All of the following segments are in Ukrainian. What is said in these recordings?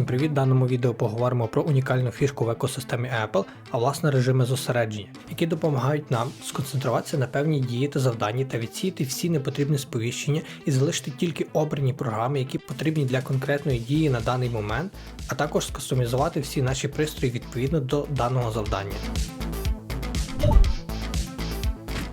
Всім привіт! В даному відео поговоримо про унікальну фішку в екосистемі Apple, а власне режими зосередження, які допомагають нам сконцентруватися на певній дії та завданні та відсіяти всі непотрібні сповіщення і залишити тільки обрані програми, які потрібні для конкретної дії на даний момент, а також скастомізувати всі наші пристрої відповідно до даного завдання.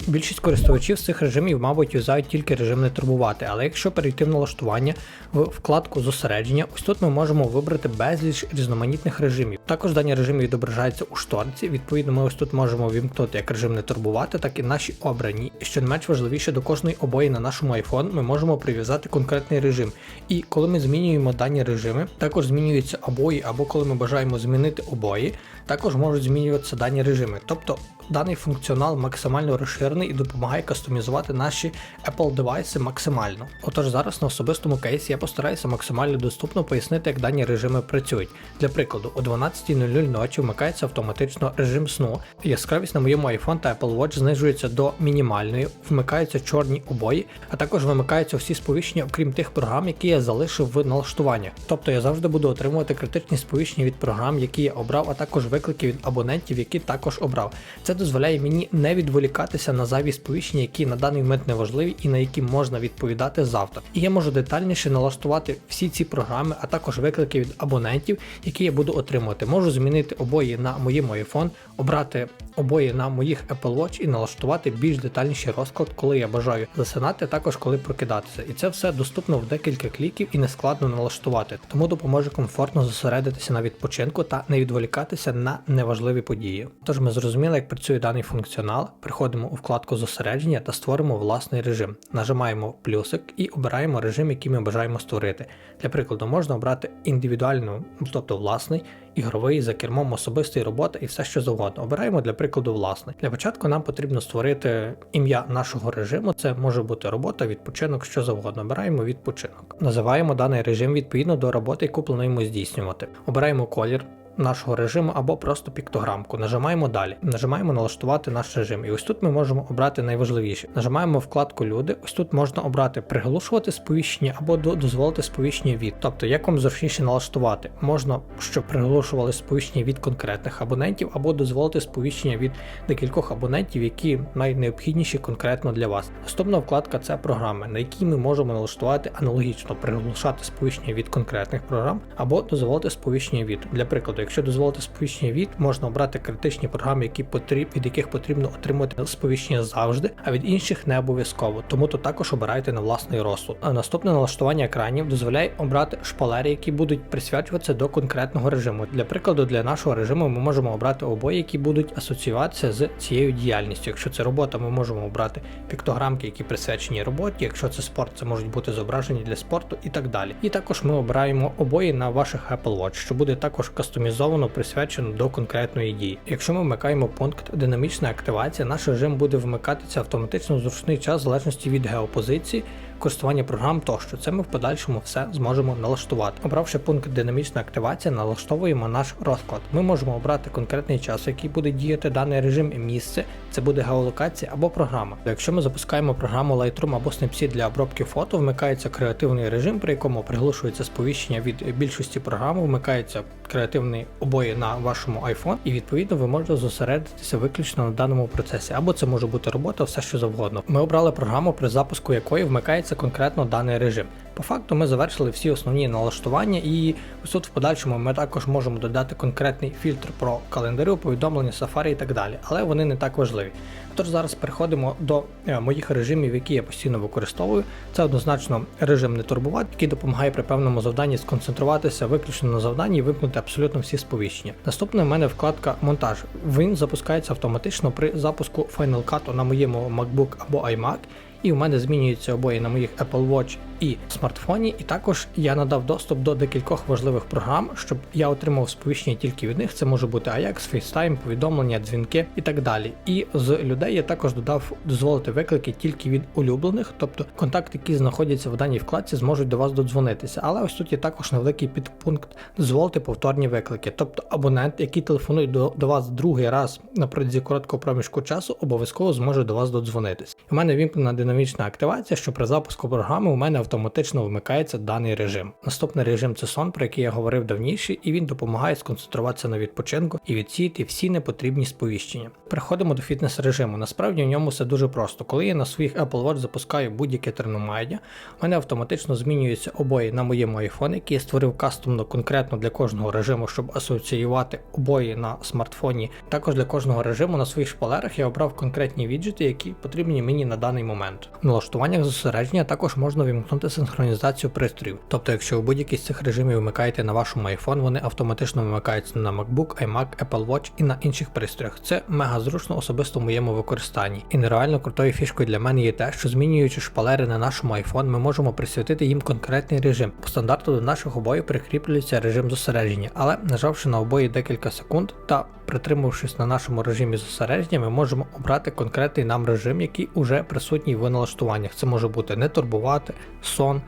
Більшість користувачів з цих режимів, мабуть, юзають тільки режим не турбувати, але якщо перейти в налаштування в вкладку зосередження, ось тут ми можемо вибрати безліч різноманітних режимів. Також дані режими відображаються у шторці. Відповідно, ми ось тут можемо вімкнути як режим не турбувати, так і наші обрані. Що не менш важливіше, до кожної обої на нашому iPhone ми можемо прив'язати конкретний режим. І коли ми змінюємо дані режими, також змінюються обої, або коли ми бажаємо змінити обої, також можуть змінюватися дані режими. Тобто даний функціонал максимально розширений і допомагає кастомізувати наші Apple девайси максимально. Отож, зараз на особистому кейсі я постараюся максимально доступно пояснити, як дані режими працюють. Для прикладу, о 12.00 ночі вмикається автоматично режим сну, яскравість на моєму iPhone та Apple Watch знижується до мінімальної, вмикаються чорні обої, а також вимикаються всі сповіщення, окрім тих програм, які я залишив в налаштуваннях. Тобто я завжди буду отримувати критичні сповіщення від програм, які я обрав, а також виклики від абонентів, які також обрав. Це дозволяє мені не відволікатися на зайві сповіщення, які на даний момент не важливі і на які можна відповідати завтра. І я можу детальніше налаштувати всі ці програми, а також виклики від абонентів, які я буду отримувати. Можу змінити обої на моєму iPhone, обрати обої на моїх Apple Watch і налаштувати більш детальніший розклад, коли я бажаю засинати, також коли прокидатися. І це все доступно в декілька кліків і не складно налаштувати, тому допоможе комфортно зосередитися на відпочинку та не відволікатися на неважливі події. Тож ми зрозуміли, як працює даний функціонал. Приходимо у вкладку зосередження та створимо власний режим. Нажимаємо плюсик і обираємо режим, який ми бажаємо створити. Для прикладу, можна обрати індивідуальну, тобто власний, ігровий за кермом особистої роботи і все що завгодно. Обираємо для прикладу власник. Для початку нам потрібно створити ім'я нашого режиму. Це може бути робота, відпочинок, що завгодно. Обираємо відпочинок. Називаємо даний режим відповідно до роботи, яку плануємо здійснювати. Обираємо колір нашого режиму або просто піктограмку. Нажимаємо далі. Нажимаємо налаштувати наш режим. І ось тут ми можемо обрати найважливіше. Нажимаємо вкладку Люди. Ось тут можна обрати приглушувати сповіщення або дозволити сповіщення від. Тобто, як вам зручніше налаштувати, можна, щоб приглушували сповіщення від конкретних абонентів, або дозволити сповіщення від декількох абонентів, які найнеобхідніші конкретно для вас. Наступна вкладка це програми, на якій ми можемо налаштувати аналогічно приглушати сповіщення від конкретних програм, або дозволити сповіщення від. Для прикладу, якщо дозволити сповіщення від, можна обрати критичні програми, які потріб, від яких потрібно отримувати сповіщення завжди, а від інших не обов'язково. Тому то також обирайте на власний розсуд. А наступне налаштування екранів дозволяє обрати шпалери, які будуть присвячуватися до конкретного режиму. Для прикладу, для нашого режиму ми можемо обрати обої, які будуть асоціюватися з цією діяльністю. Якщо це робота, ми можемо обрати піктограмки, які присвячені роботі. Якщо це спорт, це можуть бути зображені для спорту і так далі. І також ми обираємо обої на ваших Apple Watch, що буде також кастомізовано кастомізовано присвячено до конкретної дії. Якщо ми вмикаємо пункт динамічна активація, наш режим буде вмикатися автоматично в зручний час в залежності від геопозиції користування програм тощо. Це ми в подальшому все зможемо налаштувати. Обравши пункт динамічна активація, налаштовуємо наш розклад. Ми можемо обрати конкретний час, який буде діяти даний режим і місце, це буде геолокація або програма. Якщо ми запускаємо програму Lightroom або Snapseed для обробки фото, вмикається креативний режим, при якому приглушується сповіщення від більшості програм, вмикається креативний обої на вашому iPhone, і відповідно ви можете зосередитися виключно на даному процесі. Або це може бути робота, все що завгодно. Ми обрали програму, при запуску якої вмикається вимагається конкретно даний режим. По факту ми завершили всі основні налаштування, і ось тут в подальшому ми також можемо додати конкретний фільтр про календарі, повідомлення, сафарі і так далі, але вони не так важливі. Тож зараз переходимо до е, моїх режимів, які я постійно використовую. Це однозначно режим не турбувати, який допомагає при певному завданні сконцентруватися виключно на завданні і вимкнути абсолютно всі сповіщення. Наступна в мене вкладка монтаж. Він запускається автоматично при запуску Final Cut на моєму MacBook або iMac. І в мене змінюються обоє на моїх Apple Watch і смартфоні. І також я надав доступ до декількох важливих програм, щоб я отримав сповіщення тільки від них. Це може бути Ajax, FaceTime, повідомлення, дзвінки і так далі. І з людей я також додав дозволити виклики тільки від улюблених, тобто контакти, які знаходяться в даній вкладці, зможуть до вас додзвонитися. Але ось тут є також невеликий підпункт дозволити повторні виклики. Тобто абонент, який телефонує до, до вас другий раз на протязі короткого проміжку часу, обов'язково зможе до вас додзвонитися. У мене вімкнена динамічна активація, що при запуску програми у мене автоматично вмикається даний режим. Наступний режим це сон, про який я говорив давніше, і він допомагає сконцентруватися на відпочинку і відсіяти всі непотрібні сповіщення. Переходимо до фітнес режиму. Насправді в ньому все дуже просто. Коли я на своїх Apple Watch запускаю будь-яке тренування, у мене автоматично змінюються обої на моєму iPhone, який я створив кастомно конкретно для кожного режиму, щоб асоціювати обої на смартфоні. Також для кожного режиму на своїх шпалерах я обрав конкретні віджити, які потрібні мені на даний момент. В налаштуваннях зосередження також можна вимкнути синхронізацію пристроїв. Тобто, якщо ви будь-який з цих режимів вмикаєте на вашому iPhone, вони автоматично вимикаються на MacBook, iMac, Apple Watch і на інших пристроях. Це мега зручно, особисто в моєму використанні. І нереально крутою фішкою для мене є те, що змінюючи шпалери на нашому iPhone, ми можемо присвятити їм конкретний режим. По стандарту до наших обоїв прикріплюється режим зосередження, але нажавши на обої декілька секунд та притримавшись на нашому режимі зосередження, ми можемо обрати конкретний нам режим, який уже присутній в налаштуваннях. Це може бути не турбувати, сон.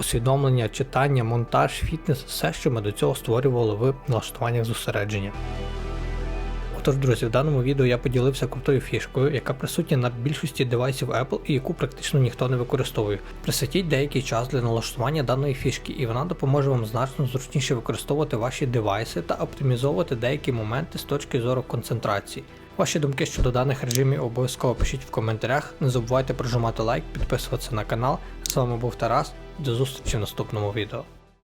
Усвідомлення, читання, монтаж, фітнес, все, що ми до цього створювали в налаштуваннях зосередження. Отож, друзі, в даному відео я поділився крутою фішкою, яка присутня на більшості девайсів Apple і яку практично ніхто не використовує. Присвятіть деякий час для налаштування даної фішки, і вона допоможе вам значно зручніше використовувати ваші девайси та оптимізовувати деякі моменти з точки зору концентрації. Ваші думки щодо даних режимів обов'язково пишіть в коментарях. Не забувайте прожимати лайк, підписуватися на канал. З вами був Тарас. До зустрічі в наступному відео.